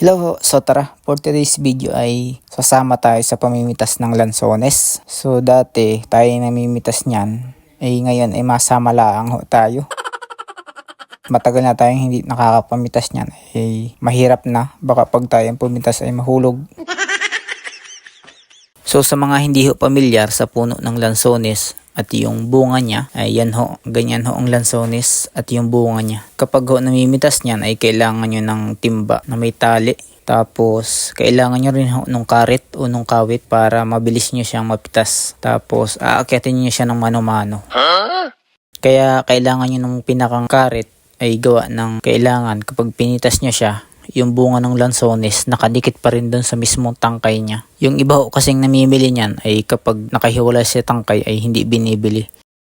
Hello ho, so tara, for today's video ay sasama tayo sa pamimitas ng lansones. So dati tayo namimitas niyan, ay ngayon ay masama laang ho tayo. Matagal na tayong hindi nakakapamitas niyan, ay mahirap na, baka pag tayong pumitas ay mahulog. So sa mga hindi ho pamilyar sa puno ng lansones at yung bunga niya, ay yan ho, ganyan ho ang lansones at yung bunga niya. Kapag ho namimitas niyan ay kailangan nyo ng timba na may tali. Tapos, kailangan nyo rin nung karit o nung kawit para mabilis nyo siyang mapitas. Tapos, aakyatin nyo siya ng mano-mano. Kaya, kailangan nyo nung pinakang karit ay gawa ng kailangan kapag pinitas nyo siya, yung bunga ng lansones nakadikit pa rin doon sa mismong tangkay niya. Yung iba ho kasing namimili niyan ay kapag nakahiwalay sa tangkay ay hindi binibili.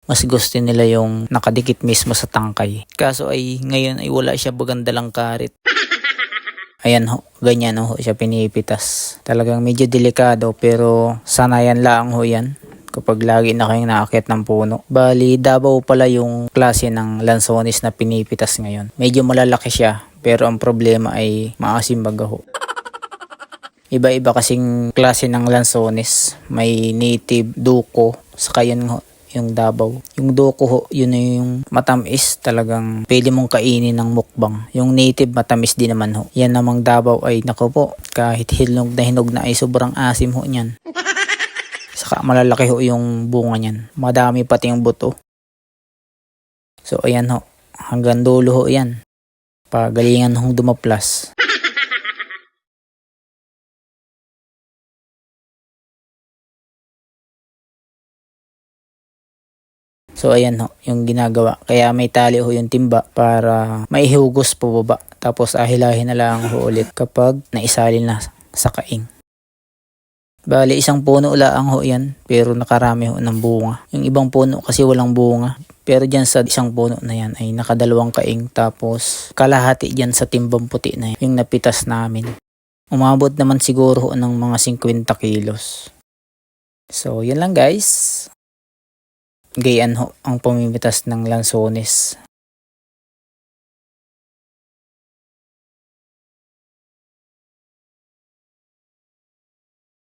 Mas gusto nila yung nakadikit mismo sa tangkay. Kaso ay ngayon ay wala siya bagandalang karit. Ayan ho, ganyan ho siya pinipitas. Talagang medyo delikado pero sanayan lang ho yan kapag lagi na kayong naakyat ng puno. Bali, Davao pala yung klase ng lansones na pinipitas ngayon. Medyo malalaki siya pero ang problema ay maasim bagaho. Iba-iba kasing klase ng lansones. May native, duko, saka yun yung Davao. Yung duko ho, yun yung matamis talagang pwede mong kainin ng mukbang. Yung native matamis din naman ho. Yan namang Davao ay nako po, kahit hinog na hinog na ay sobrang asim ho niyan. Saka malalaki ho yung bunga niyan. Madami pati yung buto. So ayan ho, hanggang dulo ho yan. Pagalingan hong dumaplas. So ayan ho, yung ginagawa. Kaya may tali ho yung timba para maihugos po baba. Tapos ahilahin na lang ho ulit kapag naisalin na sa kaing. Bali, isang puno laang ho yan, pero nakarami ho ng bunga. Yung ibang puno kasi walang bunga. Pero dyan sa isang puno na yan ay nakadalawang kaing tapos kalahati dyan sa timbang puti na yan, yung napitas namin. Umabot naman siguro ho ng mga 50 kilos. So, yun lang guys. Gayan ho ang pamimitas ng lansones.